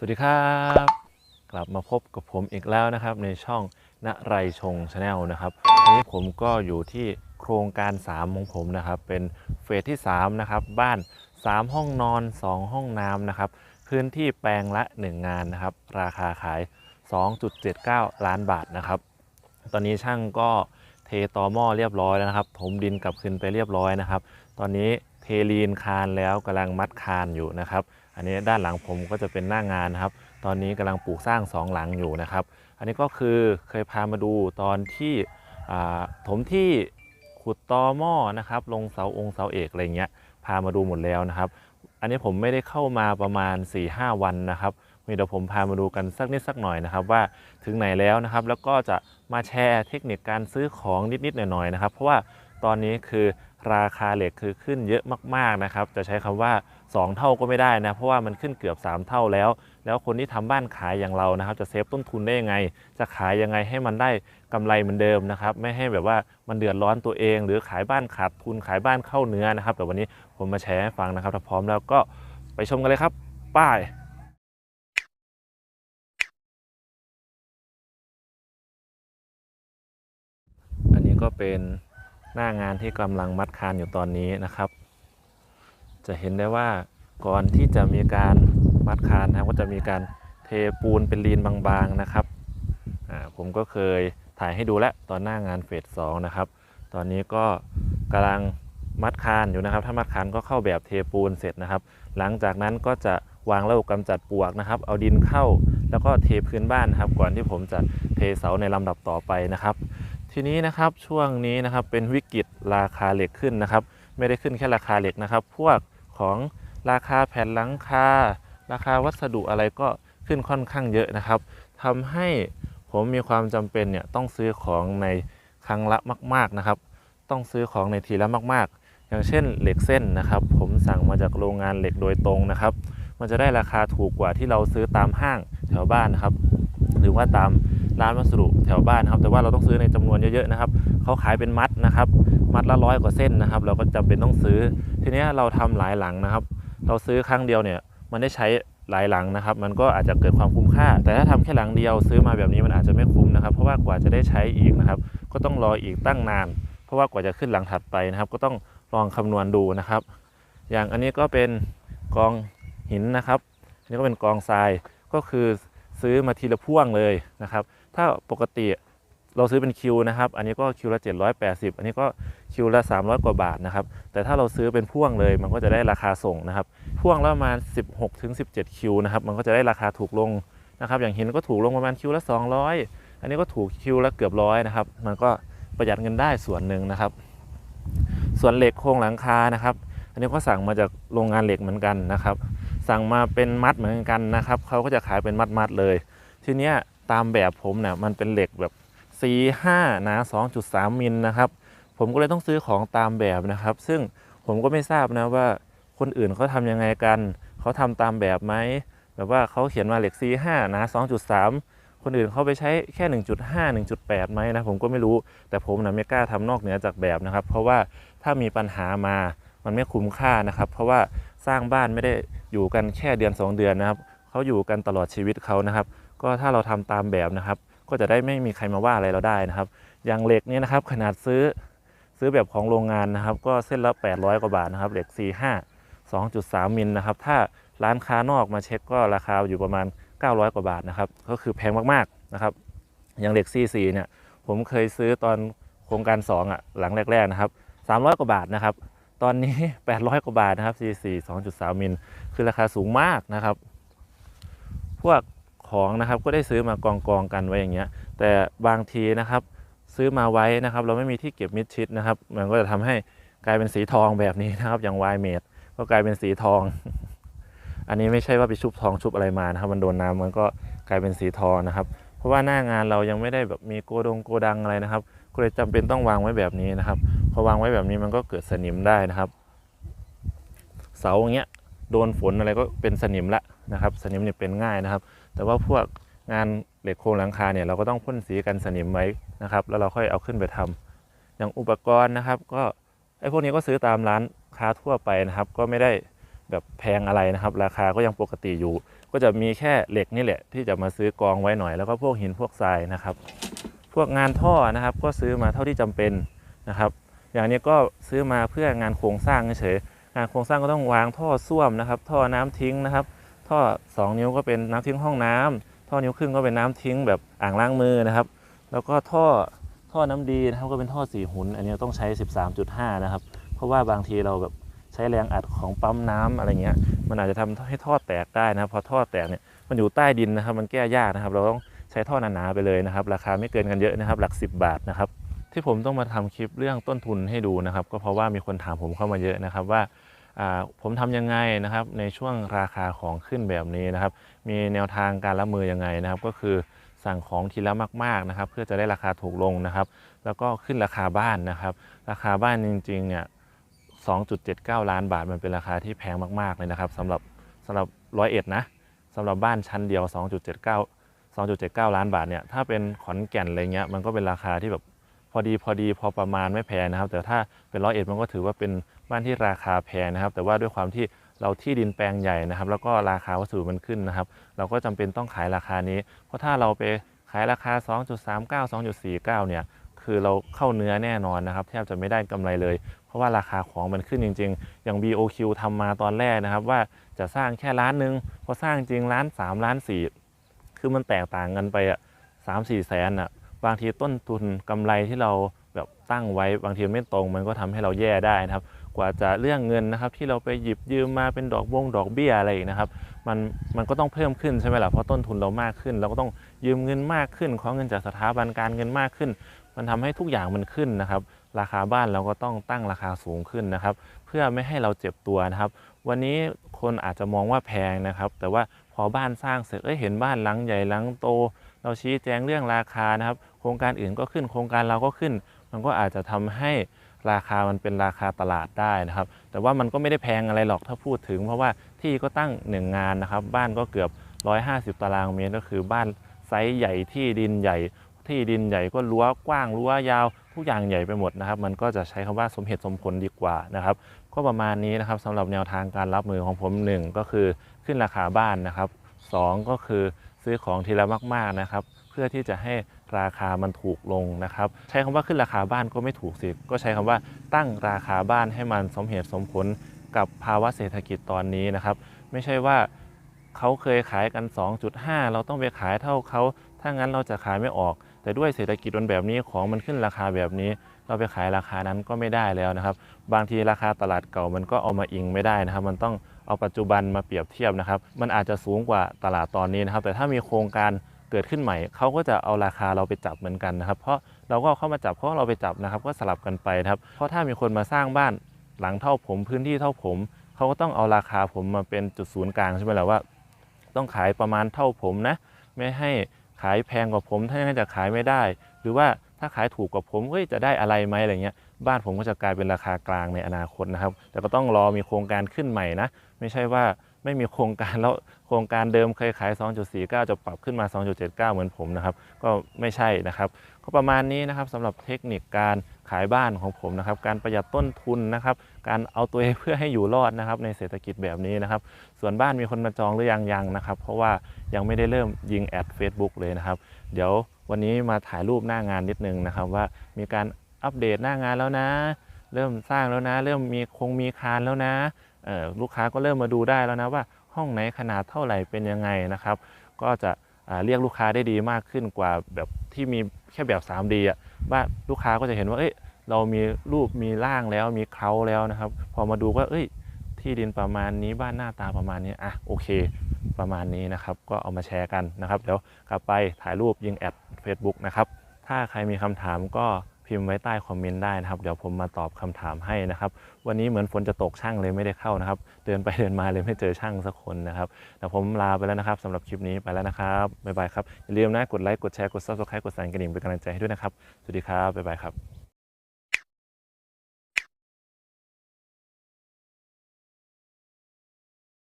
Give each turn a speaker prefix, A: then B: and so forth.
A: สวัสดีครับ กลับมาพบกับผมอีกแล้วนะครับ ในช่องณไรชงชาแนลนะครับวันนี้ผมก็อยู่ที่โครงการ 3 ของผมนะครับ เป็นเฟสที่ 3 นะครับ บ้าน 3 ห้องนอน 2 ห้องน้ำนะครับ พื้นที่แปลงละ 1 งานนะครับ ราคาขาย 2.79 ล้านบาทนะครับ ตอนนี้ช่างก็เทตอหม้อเรียบร้อยแล้วนะครับถมดินกลับคืนไปเรียบร้อยนะครับ ตอนนี้เทลีนคานแล้วกำลังมัดคานอยู่นะครับ อันนี้ด้านหลังผมก็จะเป็นหน้างานนะครับ ตอนนี้กำลังปลูกสร้างสองหลังอยู่นะครับ อันนี้ก็คือเคยพามาดูตอนที่ถมที่ขุดตอหม้อนะครับ ลงเสาองค์เสาเอกอะไรเงี้ย พามาดูหมดแล้วนะครับ อันนี้ผมไม่ได้เข้ามาประมาณ 4-5 วันนะครับมีเดี๋ยวผมพามาดูกันสักนิดสักหน่อยนะครับ ว่าถึงไหนแล้วนะครับ แล้วก็จะมาแชร์เทคนิคการซื้อของนิดๆหน่อยๆนะครับ เพราะว่าตอนนี้คือ ราคาเหล็กคือขึ้นเยอะมากๆนะครับ จะใช้คำว่า 2 เท่าก็ไม่ได้นะ เพราะว่ามันขึ้นเกือบ 3 เท่าแล้ว แล้วคนที่ทำบ้านขายอย่างเรานะครับ จะเซฟต้นทุนได้ยังไง จะขายยังไงให้มันได้กำไรเหมือนเดิมนะครับ ไม่ให้แบบว่ามันเดือดร้อนตัวเอง หรือขายบ้านขาดทุนขายบ้านเข้าเนื้อนะครับ แต่วันนี้ผมมาแชร์ให้ฟังนะครับถ้าพร้อมแล้วก็ไปชมกันเลยครับ ป้ายอันนี้ก็เป็น หน้างานที่กำลังมัดคานอยู่ตอนนี้นะครับ จะเห็นได้ว่าก่อนที่จะมีการมัดคานนะครับก็จะมีการเทปูนเป็นลีนบางๆนะครับผมก็เคยถ่ายให้ดูแล้วตอนหน้างานเฟสสองนะครับ ตอนนี้ก็กำลังมัดคานอยู่นะครับ ถ้ามัดคานก็เข้าแบบเทปูนเสร็จนะครับ หลังจากนั้นก็จะวางระบบกำจัดปลวกนะครับ เอาดินเข้าแล้วก็เทพื้นบ้านนะครับ ก่อนที่ผมจะเทเสาในลำดับต่อไปนะครับ ทีนี้นะครับช่วงนี้นะครับเป็นวิกฤตราคาเหล็กขึ้นนะครับ ไม่ได้ขึ้นแค่ราคาเหล็กนะครับ พวกของราคาแผ่นหลังคา ราคาวัสดุอะไรก็ขึ้นค่อนข้างเยอะนะครับทำให้ผมมีความจำเป็นเนี่ยต้องซื้อของในครั้งละมาก ๆนะครับ ต้องซื้อของในทีละมาก ๆ อย่างเช่นเหล็กเส้นนะครับ ผมสั่งมาจากโรงงานเหล็กโดยตรงนะครับ มันจะได้ราคาถูกกว่าที่เราซื้อตามห้างแถวบ้านนะครับ หรือว่าตามร้านวัสดุแถวบ้านนะครับแต่ว่าเราต้องซื้อในจำนวนเยอะๆนะครับเขาขายเป็นมัดนะครับ มัดละร้อยกว่าเส้นนะครับ เราก็จำเป็นต้องซื้อ ทีนี้เราทำหลายหลังนะครับ เราซื้อครั้งเดียวเนี่ยมันได้ใช้หลายหลังนะครับ มันก็อาจจะเกิดความคุ้มค่า แต่ถ้าทำแค่หลังเดียวซื้อมาแบบนี้มันอาจจะไม่คุ้มนะครับ เพราะว่ากว่าจะได้ใช้อีกนะครับ ก็ต้องรออีกตั้งนาน เพราะว่ากว่าจะขึ้นหลังถัดไปนะครับ ก็ต้องลองคำนวณดูนะครับ อย่างอันนี้ก็เป็นกองหินนะครับอันนี้ก็เป็นกองทรายก็คือ ซื้อมาทีละพ่วงเลยนะครับ ถ้าปกติเราซื้อเป็นคิวนะครับ อันนี้ก็คิวละ 780 อันนี้ก็คิวละ 300 กว่าบาทนะครับ แต่ถ้าเราซื้อเป็นพ่วงเลยมันก็จะได้ราคาส่งนะครับ พ่วงละประมาณ 16ถึง17 คิวนะครับ มันก็จะได้ราคาถูกลงนะครับ อย่างหินก็ถูกลงประมาณคิวละ 200 อันนี้ก็ถูกคิวละเกือบร้อยนะครับ มันก็ประหยัดเงินได้ส่วนหนึ่งนะครับ ส่วนเหล็กโครงหลังคานะครับ อันนี้ก็สั่งมาจากโรงงานเหล็กเหมือนกันนะครับ สั่งมาเป็นมัดเหมือนกันนะครับเขาก็จะขายเป็นมัดๆเลย ทีเนี้ยตามแบบผมเนี่ยมันเป็นเหล็กแบบ C5 หนา 2.3 มิลนะครับผมก็เลยต้องซื้อของตามแบบนะครับ ซึ่งผมก็ไม่ทราบนะว่าคนอื่นเขาทำยังไงกันเขาทำตามแบบไหมแบบว่าเขาเขียนมาเหล็ก C5 หนา 2.3 คนอื่นเขาไปใช้แค่ 1.5 1.8ไหมนะผมก็ไม่รู้แต่ผมนะไม่กล้าทำนอกเหนือจากแบบนะครับ เพราะว่าถ้ามีปัญหามา มันไม่คุ้มค่านะครับ เพราะว่าสร้างบ้านไม่ได้อยู่กันแค่เดือน 2 เดือนนะครับเขาอยู่กันตลอดชีวิตเขานะครับ ก็ถ้าเราทำตามแบบนะครับ ก็จะได้ไม่มีใครมาว่าอะไรเราได้นะครับ อย่างเหล็กนี่นะครับ ขนาดซื้อซื้อแบบของโรงงานนะครับ ก็เส้นละ 800 กว่าบาทนะครับเหล็ก C5 2.3 มิลนะครับ ถ้าร้านค้านอกมาเช็คก็ราคาอยู่ประมาณ 900 กว่าบาทนะครับ ก็คือแพงมากๆนะครับ อย่างเหล็ก C4 เนี่ย ผมเคยซื้อตอนโครงการ 2 อะ หลังแรก ๆ นะครับ 300 กว่าบาทนะครับ ตอนนี้ 800 กว่าบาทนะครับ C4 2.3 มิล คือราคาสูงมากนะครับ พวกของนะครับก็ได้ซื้อมากองกองๆกันไว้อย่างเงี้ย แต่บางทีนะครับซื้อมาไว้นะครับ เราไม่มีที่เก็บมิดชิดนะครับ มันก็จะทำให้กลายเป็นสีทองแบบนี้นะครับอย่างวายเมดก็กลายเป็นสีทอง อันนี้ไม่ใช่ว่าไปชุบทองชุบอะไรมานะครับ มันโดนน้ำมันก็กลายเป็นสีทองนะครับ เพราะว่าหน้างานเรายังไม่ได้แบบมีโกดงโกดังอะไรนะครับ ก็เลยจำเป็นต้องวางไว้แบบนี้นะครับ พอวางไว้แบบนี้มันก็เกิดสนิมได้นะครับ เสาอย่างเงี้ยโดนฝนอะไรก็เป็นสนิมละนะครับ สนิมเนี่ยเป็นง่ายนะครับ แต่ว่าพวกงานเหล็กโครงหลังคาเนี่ยเราก็ต้องพ่นสีกันสนิมไว้นะครับ แล้วเราค่อยเอาขึ้นไปทำอย่างอุปกรณ์นะครับ ก็ไอ้พวกนี้ก็ซื้อตามร้านค้าทั่วไปนะครับ ก็ไม่ได้แบบแพงอะไรนะครับ ราคาก็ยังปกติอยู่ ก็จะมีแค่เหล็กนี่แหละ ที่จะมาซื้อกองไว้หน่อยแล้วก็พวกหินพวกทรายนะครับ พวกงานท่อนะครับ ก็ซื้อมาเท่าที่จำเป็นนะครับ อย่างนี้ก็ซื้อมาเพื่องานโครงสร้างเฉยงานโครงสร้างก็ต้องวางท่อส้วมนะครับ ท่อน้ำทิ้งนะครับ ท่อ 2 นิ้วก็เป็นน้ำทิ้งห้องน้ำท่อนิ้วครึ่งก็เป็นน้ำทิ้งแบบอ่างล้างมือนะครับ แล้วก็ท่อท่อน้ำดีนะครับก็เป็นท่อสีหุนอันนี้ต้องใช้ 13.5 นะครับ เพราะว่าบางทีเราแบบใช้แรงอัดของปั๊มน้ำอะไรเงี้ย มันอาจจะทำให้ท่อแตกได้นะครับ พอท่อแตกเนี่ยมันอยู่ใต้ดินนะครับ มันแก้ยากนะครับ เราต้อง ใช้ท่อหนาๆไปเลยนะครับ ราคาไม่เกินกันเยอะนะครับ หลัก 10 บาทนะครับที่ผมต้องมาทำคลิปเรื่องต้นทุนให้ดูนะครับ ก็เพราะว่ามีคนถามผมเข้ามาเยอะนะครับว่าผมทำยังไงนะครับในช่วงราคาของขึ้นแบบนี้นะครับ มีแนวทางการรับมือยังไงนะครับ ก็คือสั่งของทีละมากๆนะครับ เพื่อจะได้ราคาถูกลงนะครับ แล้วก็ขึ้นราคาบ้านนะครับ ราคาบ้านจริงๆเนี่ย2.79 ล้านบาทมันเป็นราคาที่แพงมากๆเลยนะครับสำหรับสำหรับร้อยเอ็ดนะสำหรับบ้านชั้นเดียว 2.79 2.79 ล้านบาทเนี่ยถ้าเป็นขอนแก่นอะไรเงี้ยมันก็เป็นราคาที่แบบพอดีพอดีพอประมาณไม่แพงนะครับ แต่ถ้าเป็นร้อยเอ็ดมันก็ถือว่าเป็นบ้านที่ราคาแพงนะครับ แต่ว่าด้วยความที่เราที่ดินแปลงใหญ่นะครับ แล้วก็ราคาวัสดุมันขึ้นนะครับ เราก็จำเป็นต้องขายราคานี้ เพราะถ้าเราไปขายราคา 2.39 2.49 เนี่ยคือเราเข้าเนื้อแน่นอนนะครับแทบจะไม่ได้กำไรเลย เพราะว่าราคาของมันขึ้นจริง ๆ อย่าง BOQ ทำมาตอนแรกนะครับ ว่าจะสร้างแค่ล้านหนึ่งพอสร้างจริงล้าน 3 ล้าน 4 คือมันแตกต่างกันไปอะสามสี่แสนอะบางทีต้นทุนกำไรที่เราแบบตั้งไว้บางทีไม่ตรง มันก็ทำให้เราแย่ได้นะครับ กว่าจะเรื่องเงินนะครับ ที่เราไปหยิบยืมมาเป็นดอกบงดอกเบี้ยอะไรอีกนะครับ มันมันก็ต้องเพิ่มขึ้นใช่ไหมล่ะเพราะต้นทุนเรามากขึ้น เราก็ต้องยืมเงินมากขึ้นขอเงินจากสถาบันการเงินมากขึ้น มันทำให้ทุกอย่างมันขึ้นนะครับ ราคาบ้านเราก็ต้องตั้งราคาสูงขึ้นนะครับ เพื่อไม่ให้เราเจ็บตัวนะครับ วันนี้คนอาจจะมองว่าแพงนะครับ แต่ว่า อบ้านสร้างเสร็จเอ้ยเห็นบ้านหลังใหญ่หลังโต เราชี้แจงเรื่องราคานะครับ โครงการอื่นก็ขึ้นโครงการเราก็ขึ้น มันก็อาจจะทำให้ราคามันเป็นราคาตลาดได้นะครับ แต่ว่ามันก็ไม่ได้แพงอะไรหรอกถ้าพูดถึง เพราะว่าที่ก็ตั้งหนึ่งงานนะครับ บ้านก็เกือบ 150 ตารางเมตรก็คือบ้านไซส์ใหญ่ที่ดินใหญ่ ที่ดินใหญ่ก็รั้วกว้างรั้วยาว ทุกอย่างใหญ่ไปหมดนะครับ มันก็จะใช้คำว่าสมเหตุสมผลดีกว่านะครับ ก็ประมาณนี้นะครับสำหรับแนวทางการรับมือของผมหนึ่งก็คือขึ้นราคาบ้านนะครับสองก็คือซื้อของทีละมากๆนะครับ เพื่อที่จะให้ราคามันถูกลงนะครับ ใช้คำว่าขึ้นราคาบ้านก็ไม่ถูกสิก็ใช้คำว่าตั้งราคาบ้านให้มันสมเหตุสมผลกับภาวะเศรษฐกิจตอนนี้นะครับ ไม่ใช่ว่าเขาเคยขายกัน 2.5 เราต้องไปขายเท่าเขาถ้างั้นเราจะขายไม่ออก แต่ด้วยเศรษฐกิจมันแบบนี้ของมันขึ้นราคาแบบนี้ เราไปขายราคานั้นก็ไม่ได้แล้วนะครับ บางทีราคาตลาดเก่ามันก็เอามาอิงไม่ได้นะครับ มันต้องเอาปัจจุบันมาเปรียบเทียบนะครับ มันอาจจะสูงกว่าตลาดตอนนี้นะครับ แต่ถ้ามีโครงการเกิดขึ้นใหม่เขาก็จะเอาราคาเราไปจับเหมือนกันนะครับ เพราะเราก็เอาเข้ามาจับเพราะเราไปจับนะครับ ก็สลับกันไปนะครับ เพราะถ้ามีคนมาสร้างบ้านหลังเท่าผมพื้นที่เท่าผมเขาก็ต้องเอาราคาผมมาเป็นจุดศูนย์กลางใช่ไหมล่ะว่า ต้องขายประมาณเท่าผมนะ ไม่ให้ขายแพงกว่าผมถ้าอย่างนั้นจะขายไม่ได้ หรือว่า ถ้าขายถูกกว่าผมเฮ้ยจะได้อะไรไหมอะไรเงี้ยบ้านผมก็จะกลายเป็นราคากลางในอนาคตนะครับ แต่ก็ต้องรอมีโครงการขึ้นใหม่นะไม่ใช่ว่าไม่มีโครงการแล้วโครงการเดิมเคยขาย 2.49 จะปรับขึ้นมา 2.79 เหมือนผมนะครับ ก็ไม่ใช่นะครับก็ประมาณนี้นะครับสำหรับเทคนิคการขายบ้านของผมนะครับ การประหยัดต้นทุนนะครับ การเอาตัวเองเพื่อให้อยู่รอดนะครับ ในเศรษฐกิจแบบนี้นะครับ ส่วนบ้านมีคนมาจองหรือยังยังนะครับ เพราะว่ายังไม่ได้เริ่มยิงแอด Facebook เลยนะครับ เดี๋ยว วันนี้มาถ่ายรูปหน้างานนิดนึงนะครับ ว่ามีการอัปเดตหน้างานแล้วนะ เริ่มสร้างแล้วนะ เริ่มมีคงมีคานแล้วนะลูกค้าก็เริ่มมาดูได้แล้วนะว่าห้องไหนขนาดเท่าไหร่เป็นยังไงนะครับ ก็จะเรียกลูกค้าได้ดีมากขึ้นกว่าแบบที่มีแค่แบบ 3D อะว่าลูกค้าก็จะเห็นว่าเอ้ยเรามีรูปมีร่างแล้วมีเค้าแล้วนะครับ พอมาดูก็เอ้ย ที่ดินประมาณนี้บ้านหน้าตาประมาณนี้อะโอเค ประมาณนี้นะครับ ก็เอามาแชร์กันนะครับเดี๋ยวกลับไปถ่ายรูปยิงแอด Facebook นะครับ ถ้าใครมีคำถามก็พิมพ์ไว้ใต้คอมเมนต์ได้นะครับ เดี๋ยวผมมาตอบคำถามให้นะครับ วันนี้เหมือนฝนจะตกช่างเลยไม่ได้เข้านะครับ เดินไปเดินมาเลยไม่เจอช่างสักคนนะครับเดี๋ยวผมลาไปแล้วนะครับสำหรับคลิปนี้ไปแล้วนะครับบ๊ายบายครับอย่าลืมนะกดไลค์กดแชร์กด subscribe กดสั่นกระดิ่งเป็นกำลังใจให้ด้วยนะครับสวัสดีครับบ๊ายบายครับ